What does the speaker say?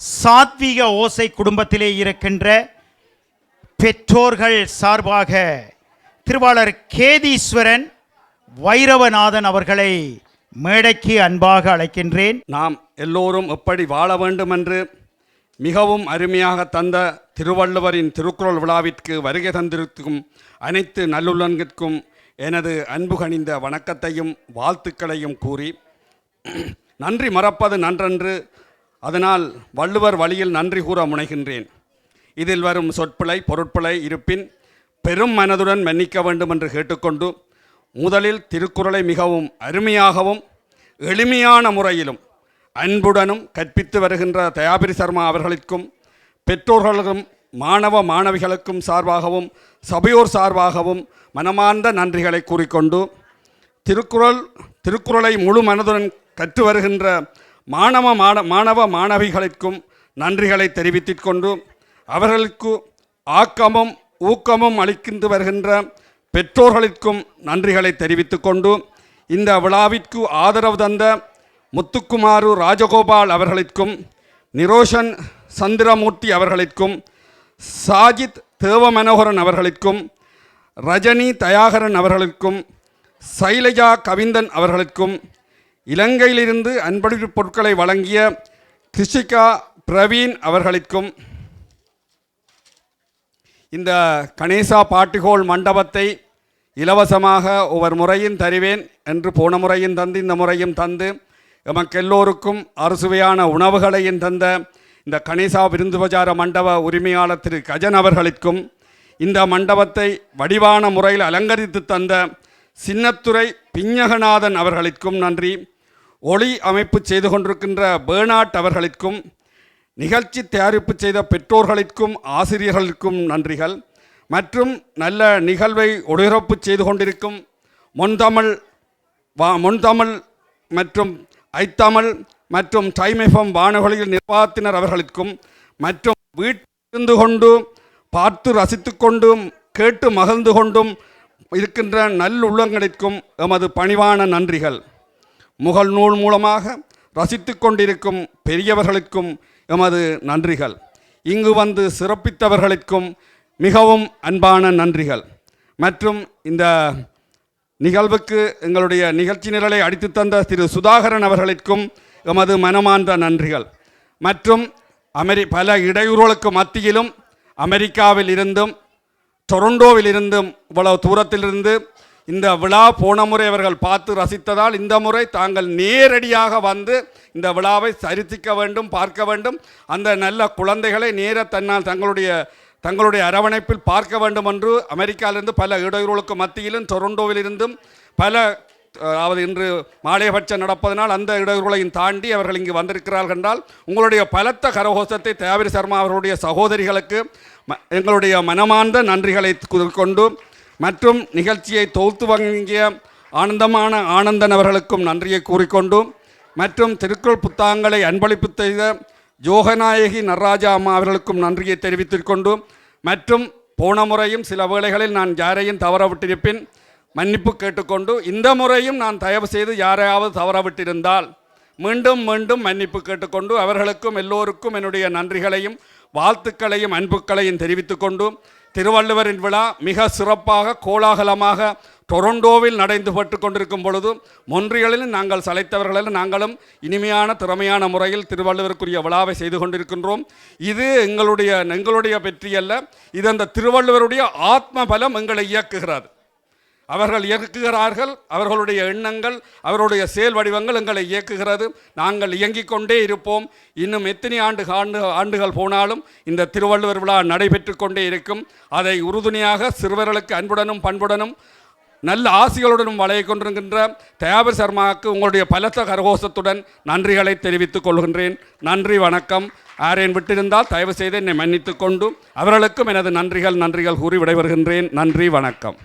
சாத்விக ஓசை குடும்பத்திலே இருக்கின்ற பெற்றோர்கள் சார்பாக திருவாளர் கேதீஸ்வரன் வைரவநாதன் அவர்களை மேடைக்கு அன்பாக அழைக்கின்றேன். நாம் எல்லோரும் எப்படி வாழ வேண்டும் என்று மிகவும் அருமையாக தந்த திருவள்ளுவரின் திருக்குறள் விழாவிற்கு வருகை தந்திருக்கும் அனைத்து நல்லுள்ளங்கிற்கும் எனது அன்புகணிந்த வணக்கத்தையும் வாழ்த்துக்களையும் கூறி நன்றி மறப்பது நன்றன்று அதனால் வள்ளுவர் வழியில் நன்றி கூற முனைகின்றேன். இதில் வரும் சொற்பிழை பொருட்பிழை இருப்பின் பெரும் மனதுடன் மன்னிக்க வேண்டும் என்று கேட்டுக்கொண்டு முதலில் திருக்குறளை மிகவும் அருமையாகவும் எளிமையான முறையிலும் அன்புடனும் கற்பித்து வருகின்ற தயாபிரி சர்மா அவர்களுக்கும் பெற்றோர்களுக்கும் மாணவ மாணவிகளுக்கும் சார்பாகவும் சபையோர் சார்பாகவும் மனமார்ந்த நன்றிகளை கூறிக்கொண்டு திருக்குறள் திருக்குறளை முழு மனதுடன் கற்று வருகின்ற மாணவ மாண மாணவ மாணவிகளுக்கும் நன்றிகளை தெரிவித்துக் கொண்டு அவர்களுக்கு ஆக்கமும் ஊக்கமும் அளிக்கின்று வருகின்ற பெற்றோர்களுக்கும் நன்றிகளை தெரிவித்துக் கொண்டு இந்த விழாவிற்கு ஆதரவு தந்த முத்துக்குமாரு ராஜகோபால் அவர்களுக்கும் நிரோஷன் சந்திரமூர்த்தி அவர்களுக்கும் சாஜித் தேவமனோகரன் அவர்களுக்கும் ரஜினி தயாகரன் அவர்களுக்கும் சைலஜா கவிந்தன் அவர்களுக்கும் இலங்கையிலிருந்து அன்பளிப்பு பொருட்களை வழங்கிய கிருஷிகா பிரவீன் அவர்களுக்கும் இந்த கணேசா பாட்டுகோள் மண்டபத்தை இலவசமாக ஒவ்வொரு முறையும் தருவேன் என்று போன முறையும் தந்து இந்த முறையும் தந்து எமக்கெல்லோருக்கும் அறுசுவையான உணவுகளையும் தந்த இந்த கணேசா விருந்துபஜார மண்டப உரிமையாளர் திரு கஜன் அவர்களுக்கும் இந்த மண்டபத்தை வடிவான முறையில் அலங்கரித்து தந்த சின்னத்துறை பிஞ்சகநாதன் அவர்களுக்கும் நன்றி. ஒளி அமைப்பு செய்து கொண்டிருக்கின்ற பேர்னாட் அவர்களுக்கும் நிகழ்ச்சி தயாரிப்பு செய்த பெற்றோர்களுக்கும் ஆசிரியர்களுக்கும் நன்றிகள். மற்றும் நல்ல நிகழ்வை ஒளிபரப்பு செய்து கொண்டிருக்கும் முன்தமிழ் வா முன்தமிழ் மற்றும் ஐத்தமிழ் மற்றும் டைமெஃபம் வானொலியில் நிர்வாகத்தினர் அவர்களுக்கும் மற்றும் வீட்டிலிருந்து கொண்டு பார்த்து ரசித்து கொண்டும் கேட்டு மகிழ்ந்து கொண்டும் இருக்கின்ற நல்லுள்ளங்களுக்கும் எமது பணிவான நன்றிகள். முகல் நூல் மூலமாக ரசித்து கொண்டிருக்கும் பெரியவர்களுக்கும் எமது நன்றிகள். இங்கு வந்து சிறப்பித்தவர்களுக்கும் மிகவும் அன்பான நன்றிகள். மற்றும் இந்த நிகழ்வுக்கு எங்களுடைய நிகழ்ச்சி நிரலை அடித்து தந்த திரு சுதாகரன் அவர்களுக்கும் எமது மனமார்ந்த நன்றிகள். மற்றும் அமெரி பல இடையூறுகளுக்கு மத்தியிலும் அமெரிக்காவில் இருந்தும் டொரண்டோவில் இருந்தும் இவ்வளவு தூரத்திலிருந்து இந்த விழா போன முறை அவர்கள் பார்த்து ரசித்ததால் இந்த முறை தாங்கள் நேரடியாக வந்து இந்த விழாவை சரித்திக்க வேண்டும் பார்க்க வேண்டும். அந்த நல்ல குழந்தைகளை நேர தன்னால் தங்களுடைய தங்களுடைய அரவணைப்பில் பார்க்க வேண்டும் என்று அமெரிக்காவிலிருந்து பல இடையூறுகளுக்கு மத்தியிலும் டொரண்டோவிலிருந்தும் பல அதாவது இன்று மாலையபட்சம் நடப்பதனால் அந்த இடையூறுகளையும் தாண்டி அவர்கள் இங்கு வந்திருக்கிறார்கள் என்றால் உங்களுடைய பலத்த கரகோஷத்தை தேவரி சர்மா அவர்களுடைய சகோதரிகளுக்கு ம- எங்களுடைய மனமார்ந்த நன்றிகளை கொண்டும் கொண்டு மற்றும் நிகழ்ச்சியை தொகுத்து வழங்கிய ஆனந்தமான ஆனந்தன் அவர்களுக்கும் நன்றியை கூறிக்கொண்டும் மற்றும் திருக்குறள் புத்தகங்களை அன்பளிப்பு செய்த ஜோகநாயகி நடராஜா அம்மா அவர்களுக்கும் நன்றியை தெரிவித்துக்கொண்டும் மற்றும் போன முறையும் சில வேளைகளில் நான் யாரையும் தவற விட்டிருப்பேன் மன்னிப்பு கேட்டுக்கொண்டு இந்த முறையும் நான் தயவு செய்து யாரையாவது தவற விட்டிருந்தால் மீண்டும் மீண்டும் மன்னிப்பு கேட்டுக்கொண்டு அவர்களுக்கும் எல்லோருக்கும் என்னுடைய நன்றிகளையும் வாழ்த்துக்களையும் அன்புக்களையும் தெரிவித்துக்கொண்டும் திருவள்ளுவரின் விழா மிக சிறப்பாக கோலாகலமாக டொரண்டோவில் நடைந்துபட்டு கொண்டிருக்கும் பொழுது மொன்றியலில் நாங்கள் சளைத்தவர்களில் நாங்களும் இனிமையான திறமையான முறையில் திருவள்ளுவருக்குரிய விழாவை செய்து கொண்டிருக்கின்றோம். இது எங்களுடைய எங்களுடைய வெற்றி அல்ல இது அந்த திருவள்ளுவருடைய ஆத்ம பலம் எங்களை இயக்குகிறது. அவர்கள் இயக்குகிறார்கள் அவர்களுடைய எண்ணங்கள் அவருடைய செயல் வடிவங்கள் எங்களை இயக்குகிறது. நாங்கள் இயங்கிக் கொண்டே இருப்போம். இன்னும் எத்தனை ஆண்டு ஆண்டு ஆண்டுகள் போனாலும் இந்த திருவள்ளுவர் விழா நடைபெற்று கொண்டே இருக்கும். அதை உறுதுணையாக சிறுவர்களுக்கு அன்புடனும் பண்புடனும் நல்ல ஆசிகளுடனும் வளைய கொண்டிருக்கின்ற தயாபர் சர்மாவுக்கு உங்களுடைய பலத்த கரகோஷத்துடன் நன்றிகளை தெரிவித்துக் கொள்கின்றேன். நன்றி வணக்கம். ஆரேன் விட்டிருந்தால் தயவு செய்து என்னை மன்னித்துக் கொண்டு அவர்களுக்கும் எனது நன்றிகள் நன்றிகள் கூறி விடைபெறுகின்றேன். நன்றி வணக்கம்.